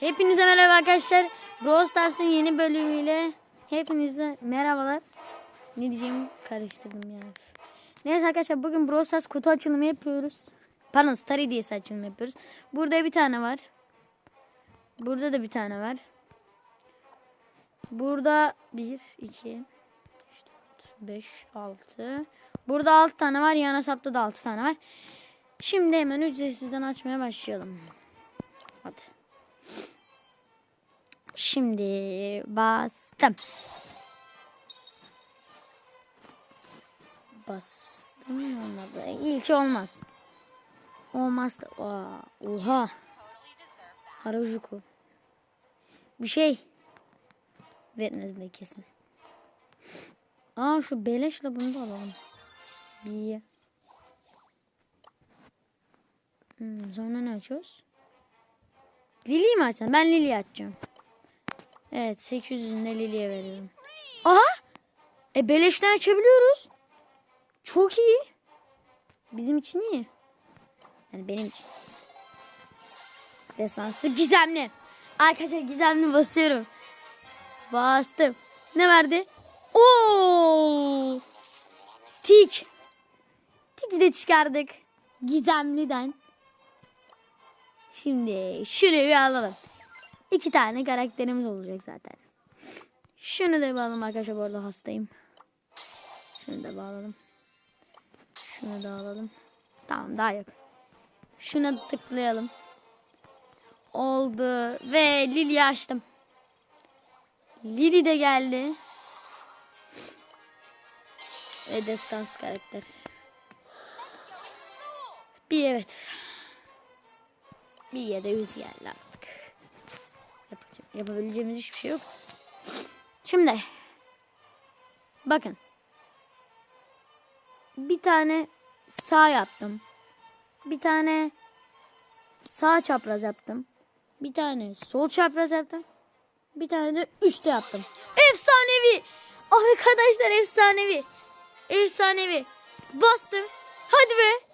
Hepinize merhaba arkadaşlar. Brawl Stars'ın yeni bölümüyle hepinize merhabalar. Ne diyeceğimi karıştırdım ya. Neyse arkadaşlar bugün Brawl Stars kutu açılımı yapıyoruz. Pardon Star Hediyesi açılımı yapıyoruz. Burada bir tane var. Burada da bir tane var. Burada 1, 2, 5, 6. Burada 6 tane var. Yan hesapta da 6 tane var. Şimdi hemen ücretsizden açmaya başlayalım. Hadi. Şimdi bastım. Bastım olmadı. İlki olmaz. Olmaz da. Aa, oha. Harajuku. Bir şey. Vetnez'de kesin. Aa şu beleşle bunu da alalım. Bir. Hmm, sonra ne açıyoruz? Lili'yi mi açacağım? Ben Lili'yi açacağım. Evet 800'ünü de Lili'ye veriyorum. Aha! E beleşten açabiliyoruz. Çok iyi. Bizim için iyi. Yani benim için. Destansı gizemli. Arkadaşlar gizemli basıyorum. Bastım. Ne verdi? Oo! Tik. Tik'i de çıkardık. Gizemliden. Şimdi şunu bir alalım. İki tane karakterimiz olacak zaten. Şunu da bağlayalım arkadaşlar bu arada hastayım. Şunu da bağlayalım. Şunu da alalım. Tamam daha yok. Şuna tıklayalım. Oldu. Ve Lili'yi açtım. Lili de geldi. Ve destans karakter. Bir evet. Bir ya yüz geldi artık. Yapacak, yapabileceğimiz hiçbir şey yok. Şimdi. Bakın. Bir tane sağ yaptım. Bir tane sağ çapraz yaptım. Bir tane sol çapraz yaptım. Bir tane de üstte yaptım. Efsanevi. Arkadaşlar efsanevi. Efsanevi. Bastım. Hadi be.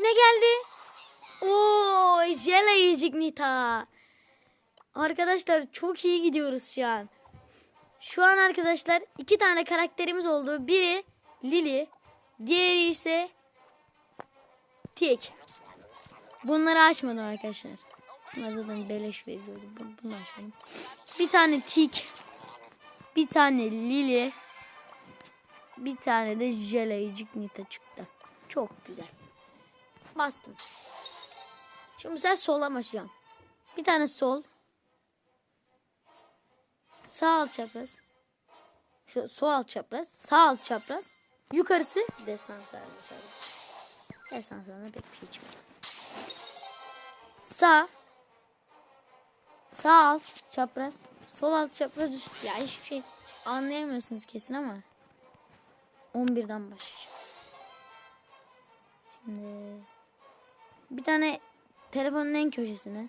Ne geldi? Oo, Jela Nita. Arkadaşlar çok iyi gidiyoruz şu an. Şu an arkadaşlar iki tane karakterimiz oldu. Biri Lily, diğeri ise Tik. Bunları açmadım arkadaşlar. Bunlar beleş veriyordu. Bu- Bunu açmadım. Bir tane Tik, bir tane Lily, bir tane de Jela Nita çıktı. Çok güzel. Bastım. Şimdi sen sola başlayacağım. Bir tane sol. Sağ alt çapraz. Şu sol alt çapraz. Sağ alt çapraz. Yukarısı destans vermiş. Destans vermiş pek bir şey. Sağ. Sağ alt çapraz. Sol alt çapraz üst. Ya hiçbir şey anlayamıyorsunuz kesin ama. 11'den başlayacağım. Şimdi bir tane telefonun en köşesine.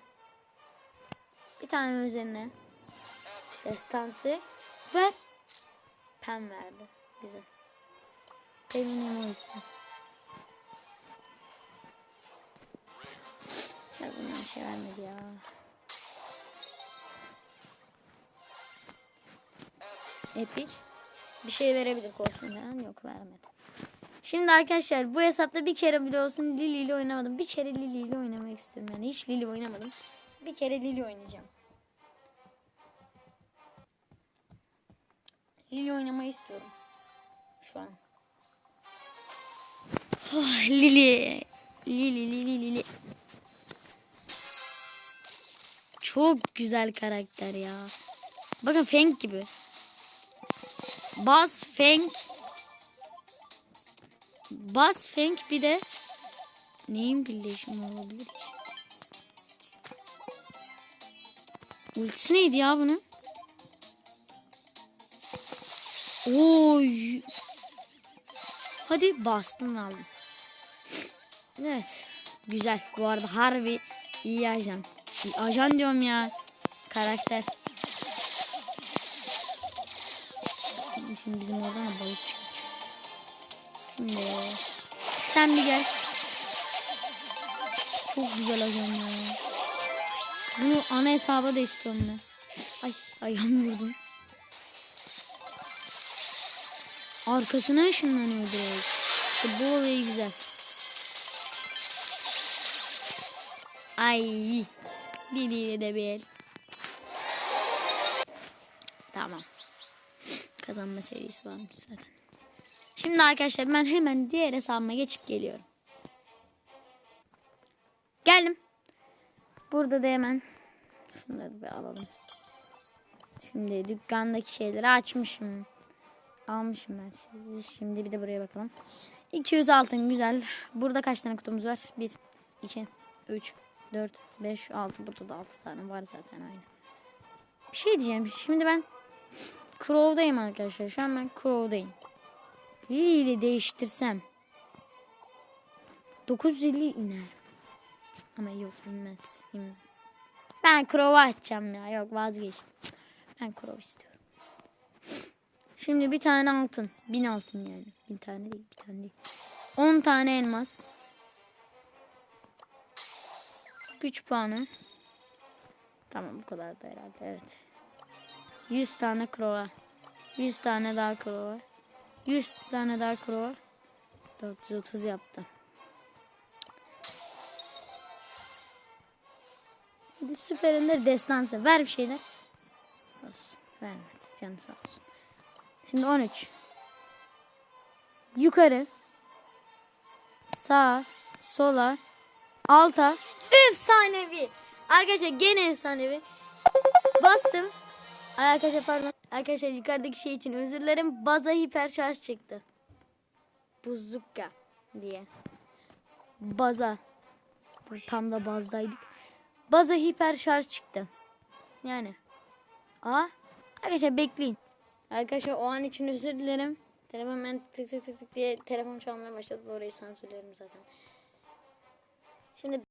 Bir tane üzerine. Destansı. Ve pen verdi. Eminim o hissi. Ya bundan bir şey vermedi ya. Epic. Bir şey verebilir korsun falan. Yok vermedi. Şimdi arkadaşlar bu hesapta bir kere bile olsun Lili ile oynamadım. Bir kere Lili ile oynamak istiyorum yani. Hiç Lili oynamadım. Bir kere Lili oynayacağım. Lili oynamayı istiyorum. Şu an. Oh, Lili. Lili Lili Lili. Çok güzel karakter ya. Bakın Feng gibi. Buzz Feng Buzz Fang bir de neyin birleşimi olabilir? Ultisi neydi ya bunun? Oy. Hadi bastım aldım. Evet. Güzel. Bu arada harbi iyi ajan. İyi Ajan diyorum ya. Karakter. Şimdi bizim oradan da balık Şimdi sen bir gel. Çok güzel ajan ya. Bunu ana hesaba da istiyorum ben. Ay ayağımı vurdum. Arkasına ışınlanıyor direkt. İşte bu olayı güzel. Ay. Biriyle de bir el. Tamam. Kazanma serisi varmış zaten. Şimdi arkadaşlar ben hemen diğer hesabıma geçip geliyorum. Geldim. Burada da hemen şunları bir alalım. Şimdi dükkandaki şeyleri açmışım. Almışım ben şimdi. Şimdi bir de buraya bakalım. 200 altın güzel. Burada kaç tane kutumuz var? 1, 2, 3, 4, 5, 6. Burada da 6 tane var zaten aynı. Bir şey diyeceğim. Şimdi ben Crow'dayım arkadaşlar. Şu an ben Crow'dayım. Lily ile değiştirsem 950 iner. Ama yok inmez. inmez. Ben Crow'u açacağım ya. Yok vazgeçtim. Ben Crow istiyorum. Şimdi bir tane altın. Bin altın yani. Bin tane değil. Bir tane değil. On tane elmas. Güç puanı. Tamam bu kadar da herhalde. Evet. 100 tane Crow'a. 100 tane daha Crow'a. 100 tane daha Crow'a. 430 yaptı. Hadi Süper Ender destansı. Ver bir şeyler. Olsun. Vermedi. Canı sağ olsun. Şimdi 13. Yukarı. Sağa. Sola. Alta. Efsanevi. Arkadaşlar gene efsanevi. Bastım. Ay Arkadaşlar pardon. Arkadaşlar yukarıdaki şey için özür dilerim. Baza hiper şarj çıktı. Buzukka diye. Baza. Dur, tam da bazdaydık. Baza hiper şarj çıktı. Yani. Aa. Arkadaşlar bekleyin. Arkadaşlar o an için özür dilerim. Telefon ben tık tık tık tık diye telefon çalmaya başladı. Orayı sansürlerim zaten. Şimdi